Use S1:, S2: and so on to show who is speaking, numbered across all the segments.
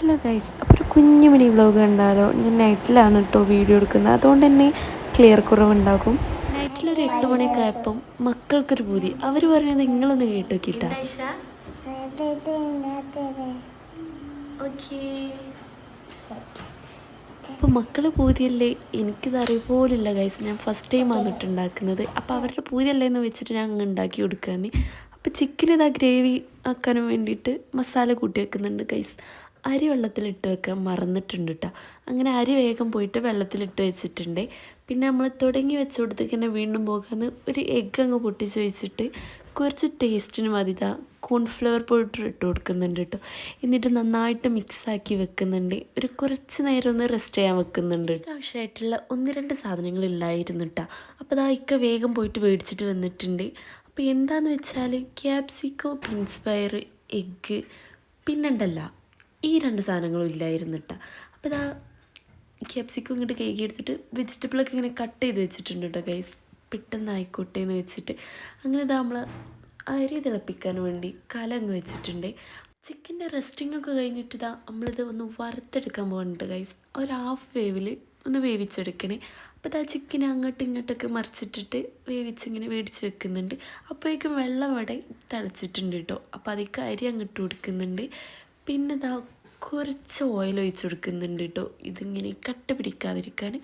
S1: Hello guys അപ്പോൾ ഒരു കുഞ്ഞു മിനി വ്ലോഗ് കണ്ടാലോ? ഞാൻ നൈറ്റിലാണ് കേട്ടോ വീഡിയോ എടുക്കുന്നത്. അതുകൊണ്ട് തന്നെ ക്ലിയർ കുറവുണ്ടാകും. നൈറ്റിലൊരു എട്ട് മണിയൊക്കെ ആയപ്പം മക്കൾക്കൊരു പൂതി. അവർ പറയുന്നത് നിങ്ങളൊന്ന് കേട്ടോ കിട്ടാ അപ്പോൾ മക്കൾ പൂതിയല്ലേ? എനിക്കിത് അറിയപോലില്ല ഗൈസ് ഞാൻ ഫസ്റ്റ് ടൈം വന്നിട്ട് ഉണ്ടാക്കുന്നത്. അപ്പോൾ അവരുടെ പൂതിയല്ലേ എന്ന് വെച്ചിട്ട് ഞാൻ അങ്ങ് ഉണ്ടാക്കി കൊടുക്കാമെന്ന് അപ്പോൾ ചിക്കൻ ഇതാ ഗ്രേവി ആക്കാനും വേണ്ടിയിട്ട് മസാല കൂട്ടി വെക്കുന്നുണ്ട് ഗൈസ് അരി വെള്ളത്തിലിട്ട് വെക്കാൻ മറന്നിട്ടുണ്ട് കേട്ടോ അങ്ങനെ അരി വേഗം പോയിട്ട് വെള്ളത്തിലിട്ട് വെച്ചിട്ടുണ്ട്. പിന്നെ നമ്മൾ തുടങ്ങി വെച്ച് കൊടുത്തേക്ക് വീണ്ടും പോകാന്ന് ഒരു എഗ്ഗ് അങ്ങ് പൊട്ടിച്ച് വെച്ചിട്ട് കുറച്ച് ടേസ്റ്റിന് മതി കോൺഫ്ലവർ പൗഡർ ഇട്ട് കൊടുക്കുന്നുണ്ട് കേട്ടോ എന്നിട്ട് നന്നായിട്ട് മിക്സാക്കി വെക്കുന്നുണ്ട്. ഒരു കുറച്ച് നേരം ഒന്ന് റെസ്റ്റ് ചെയ്യാൻ വെക്കുന്നുണ്ട് ആവശ്യമായിട്ടുള്ള ഒന്ന് രണ്ട് സാധനങ്ങൾ ഇല്ലായിരുന്നു കേട്ടോ അപ്പോൾ അതാ ഇക്ക വേഗം പോയിട്ട് മേടിച്ചിട്ട് വന്നിട്ടുണ്ട്. അപ്പോൾ എന്താണെന്ന് വെച്ചാൽ ക്യാപ്സിക്കോ പിൻസ്പയർ എഗ്ഗ് പിന്നുണ്ടല്ല ഈ രണ്ട് സാധനങ്ങളും ഇല്ലായിരുന്നിട്ട. അപ്പോൾ ഇതാ ക്യാപ്സിക്കം ഇങ്ങോട്ട് കേക്ക് എടുത്തിട്ട് വെജിറ്റബിളൊക്കെ ഇങ്ങനെ കട്ട് ചെയ്ത് വെച്ചിട്ടുണ്ട് കേട്ടോ ഗൈസ് പെട്ടെന്ന് ആയിക്കോട്ടെ എന്ന് വെച്ചിട്ട്. അങ്ങനെ ഇതാ നമ്മൾ അരി തിളപ്പിക്കാൻ വേണ്ടി കലങ്ങ് വെച്ചിട്ടുണ്ട്. ചിക്കന്റെ റെസ്റ്റിംഗ് ഒക്കെ കഴിഞ്ഞിട്ട് ഇതാ നമ്മളിത് ഒന്ന് വറുത്തെടുക്കാൻ പോകുന്നുണ്ട് ഗൈസ് ഒരു ഹാഫ് വേവിൽ ഒന്ന് വേവിച്ചെടുക്കണേ. അപ്പോൾ ഇതാ ചിക്കൻ അങ്ങോട്ടും ഇങ്ങോട്ടൊക്കെ മറിച്ചിട്ടിട്ട് വേവിച്ചിങ്ങനെ വേടിച്ച് വെക്കുന്നുണ്ട്. അപ്പോഴേക്കും വെള്ളം അവിടെ തിളച്ചിട്ടുണ്ട് കേട്ടോ അപ്പോൾ അതിക്ക് അരി അങ്ങോട്ട് കൊടുക്കുന്നുണ്ട്. പിന്നെ ഇതാ കുറച്ച് ഓയിൽ ഒഴിച്ച് കൊടുക്കുന്നുണ്ട് കേട്ടോ ഇതിങ്ങനെ കട്ട് പിടിക്കാതിരിക്കാൻ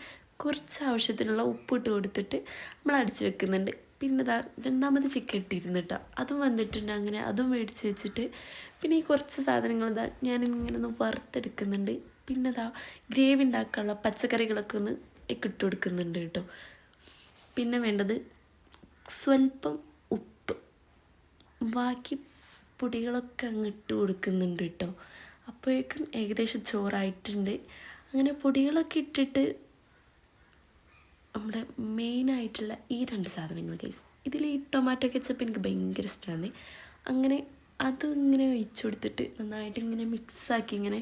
S1: കുറച്ച് ആവശ്യത്തിനുള്ള ഉപ്പിട്ട് കൊടുത്തിട്ട് നമ്മൾ അടിച്ചു വെക്കുന്നുണ്ട്. പിന്നെ ഇതാ രണ്ടാമത് ചിക്കൻ ഇട്ടിരുന്നു കേട്ടോ അതും വന്നിട്ടുണ്ട് അങ്ങനെ അതും മേടിച്ച് വെച്ചിട്ട് പിന്നെ ഈ കുറച്ച് സാധനങ്ങൾ ഇതാ ഞാനിങ്ങനെ ഒന്ന് വറുത്തെടുക്കുന്നുണ്ട്. പിന്നെ ഇതാ ഗ്രേവി ഉണ്ടാക്കാനുള്ള പച്ചക്കറികളൊക്കെ ഒന്ന് ഇട്ട് കൊടുക്കുന്നുണ്ട് കേട്ടോ പിന്നെ വേണ്ടത് സ്വല്പം ഉപ്പ്. ബാക്കി പൊടികളൊക്കെ അങ്ങ് ഇട്ട് കൊടുക്കുന്നുണ്ട് കേട്ടോ. അപ്പോഴേക്കും ഏകദേശം ചോറായിട്ടുണ്ട്. അങ്ങനെ പൊടികളൊക്കെ ഇട്ടിട്ട് നമ്മുടെ മെയിനായിട്ടുള്ള ഈ രണ്ട് സാധനങ്ങൾ കേസ് ഇതിൽ ഈ ടൊമാറ്റോ കെച്ചപ്പ് എനിക്ക് ഭയങ്കര ഇഷ്ടമാണ് അങ്ങനെ അത് ഇങ്ങനെ ഒഴിച്ചു കൊടുത്തിട്ട് നന്നായിട്ട് ഇങ്ങനെ മിക്സാക്കി ഇങ്ങനെ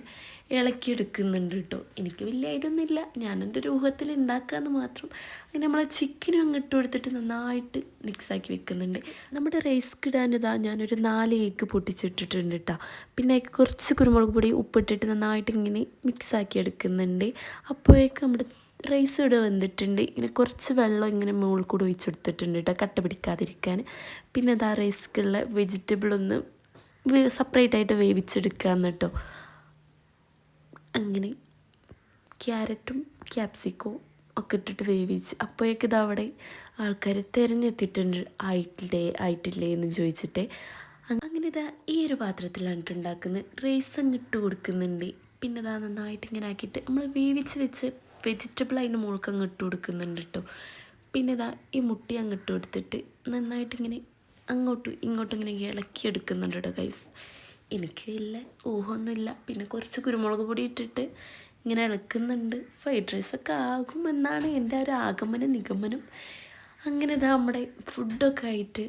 S1: ഇളക്കിയെടുക്കുന്നുണ്ട് കേട്ടോ. എനിക്ക് വലിയ ഐഡിയൊന്നുമില്ല ഞാൻ എന്റെ രൂപത്തിൽ ഉണ്ടാക്കാമെന്ന് മാത്രം അങ്ങനെ നമ്മളെ ചിക്കനും അങ്ങോട്ട് കൊടുത്തിട്ട് നന്നായിട്ട് മിക്സാക്കി വെക്കുന്നുണ്ട്. നമ്മുടെ റൈസ് കിടാനിതാ ഞാനൊരു നാല് ഏക്ക് പൊട്ടിച്ചിട്ടിട്ടുണ്ട് കേട്ടോ. പിന്നെ കുറച്ച് കുരുമുളക് പൊടി ഉപ്പിട്ടിട്ട് നന്നായിട്ട് ഇങ്ങനെ മിക്സാക്കി എടുക്കുന്നുണ്ട്. അപ്പോഴേക്ക് നമ്മുടെ റൈസ് ഇവിടെ വന്നിട്ടുണ്ട്. ഇങ്ങനെ കുറച്ച് വെള്ളം ഇങ്ങനെ മുകളിൽ കൂടെ ഒഴിച്ചെടുത്തിട്ടുണ്ട് കേട്ടോ കട്ട പിടിക്കാതിരിക്കാൻ. പിന്നെ അതാ റൈസ്ക്കുള്ള വെജിറ്റബിൾ സെപ്പറേറ്റ് ആയിട്ട് വേവിച്ചെടുക്കുക കേട്ടോ അങ്ങനെ ക്യാരറ്റും ക്യാപ്സിക്കോ ഒക്കെ ഇട്ടിട്ട് വേവിച്ച് അപ്പോഴേക്ക് ഇതവിടെ ആൾക്കാർ തിരഞ്ഞെത്തിയിട്ടുണ്ട്. ആയിട്ടില്ലേ ആയിട്ടില്ലേ എന്ന് ചോദിച്ചിട്ട്. അങ്ങനെ ഇതാ ഈ ഒരു പാത്രത്തിലാണ് ഉണ്ടാക്കുന്നത് റൈസ് അങ്ങ് ഇട്ട് കൊടുക്കുന്നുണ്ട്. പിന്നെ ഇതാ നന്നായിട്ട് ഇങ്ങനെ ആക്കിയിട്ട് നമ്മൾ വേവിച്ച് വെച്ച് വെജിറ്റബിൾ അതിന്റെ മുകൾക്ക് അങ്ങ് ഇട്ട് കൊടുക്കുന്നുണ്ട് കേട്ടോ പിന്നെ ഇതാ ഈ മുട്ടി അങ്ങ് ഇട്ട് കൊടുത്തിട്ട് നന്നായിട്ട് ഇങ്ങനെ അങ്ങോട്ടും ഇങ്ങോട്ടും ഇങ്ങനെ ഇളക്കി എടുക്കുന്നുണ്ട് കേട്ടോ ഗൈസ് എനിക്ക് വലിയ ഊഹമൊന്നുമില്ല. പിന്നെ കുറച്ച് കുരുമുളക് പൊടി ഇട്ടിട്ട് ഇങ്ങനെ ഇളക്കുന്നുണ്ട്. ഫ്രൈഡ് റൈസൊക്കെ ആകുമെന്നാണ് എന്റെ ഒരു ആഗമന നിഗമനം. അങ്ങനെ ഇതാ നമ്മുടെ ഫുഡൊക്കെ ആയിട്ട്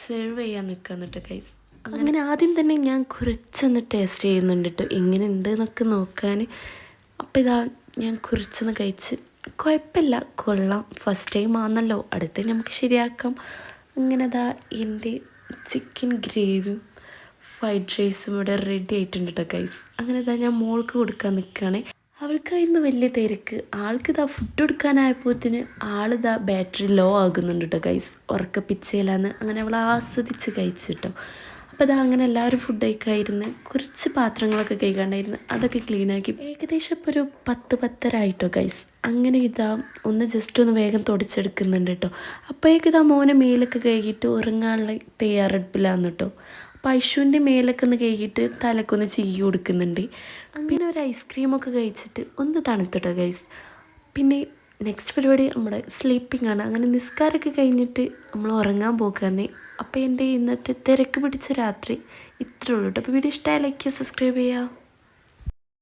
S1: സെർവ് ചെയ്യാൻ നിൽക്കാന്ന് കേട്ടോ ഗൈസ് അങ്ങനെ ആദ്യം തന്നെ ഞാൻ കുറച്ചൊന്ന് ടേസ്റ്റ് ചെയ്യുന്നുണ്ട് കേട്ടോ ഇങ്ങനെ ഉണ്ട് നോക്കാൻ. അപ്പോൾ ഇതാ ഞാൻ കുറച്ചൊന്ന് കഴിച്ച്. കുഴപ്പമില്ല. കൊള്ളാം. ഫസ്റ്റ് ടൈം ആണല്ലോ. അടുത്ത് നമുക്ക് ശരിയാക്കാം. അങ്ങനെ അതാ എന്റെ ചിക്കൻ ഗ്രേവിയും ഫ്രൈഡ് റൈസും ഇവിടെ റെഡി ആയിട്ടുണ്ട് കേട്ടോ ഗൈസ് അങ്ങനെ അതാ ഞാൻ മോൾക്ക് കൊടുക്കാൻ നിൽക്കുകയാണ് അവൾക്ക് ഇന്ന് വലിയ തിരക്ക്. ആൾക്ക് ഇതാ ഫുഡ് കൊടുക്കാനായപ്പോത്തിന് ആളിതാ ബാറ്ററി ലോ ആകുന്നുണ്ട് കേട്ടോ ഗൈസ് ഉറക്കപ്പിച്ചയിലാന്ന് അങ്ങനെ അവൾ ആസ്വദിച്ച് കഴിച്ചിട്ടോ അപ്പോൾ അങ്ങനെ എല്ലാവരും ഫുഡ് കഴിക്കായിരുന്നു. കുറച്ച് പാത്രങ്ങളൊക്കെ കഴിക്കാണ്ടായിരുന്നു അതൊക്കെ ക്ലീനാക്കി ഏകദേശം ഇപ്പോൾ ഒരു പത്ത് പത്തര ആയിട്ടോ ഗൈസ് അങ്ങനെ ഇതാ ഒന്ന് ജസ്റ്റ് ഒന്ന് വേഗം തുടച്ചെടുക്കുന്നുണ്ട് കേട്ടോ അപ്പോഴേക്ക് ഇതാ മോനെ മേലൊക്കെ കഴുകിയിട്ട് ഉറങ്ങാനുള്ള തയ്യാറെടുപ്പിലാന്ന് കേട്ടോ പശുവിന്റെ മേലൊക്കെ ഒന്ന് കഴുകിയിട്ട് തലക്കൊന്ന് ചീകി കൊടുക്കുന്നുണ്ട്. അങ്ങനെ ഒരു ഐസ്ക്രീമൊക്കെ കഴിച്ചിട്ട് ഒന്ന് തണുത്തിട്ടോ ഗൈസ് പിന്നെ നെക്സ്റ്റ് പരിപാടി നമ്മുടെ സ്ലീപ്പിംഗ് ആണ്. അങ്ങനെ നിസ്കാരമൊക്കെ കഴിഞ്ഞിട്ട് നമ്മൾ ഉറങ്ങാൻ പോകാന്നേ. അപ്പോൾ എന്റെ ഇന്നത്തെ തിരക്ക് പിടിച്ച രാത്രി ഇത്രയുള്ളൂ കേട്ടോ അപ്പോൾ വീഡിയോ ഇഷ്ടമായി ലൈക്ക് ചെയ്യുക സബ്സ്ക്രൈബ് ചെയ്യുക.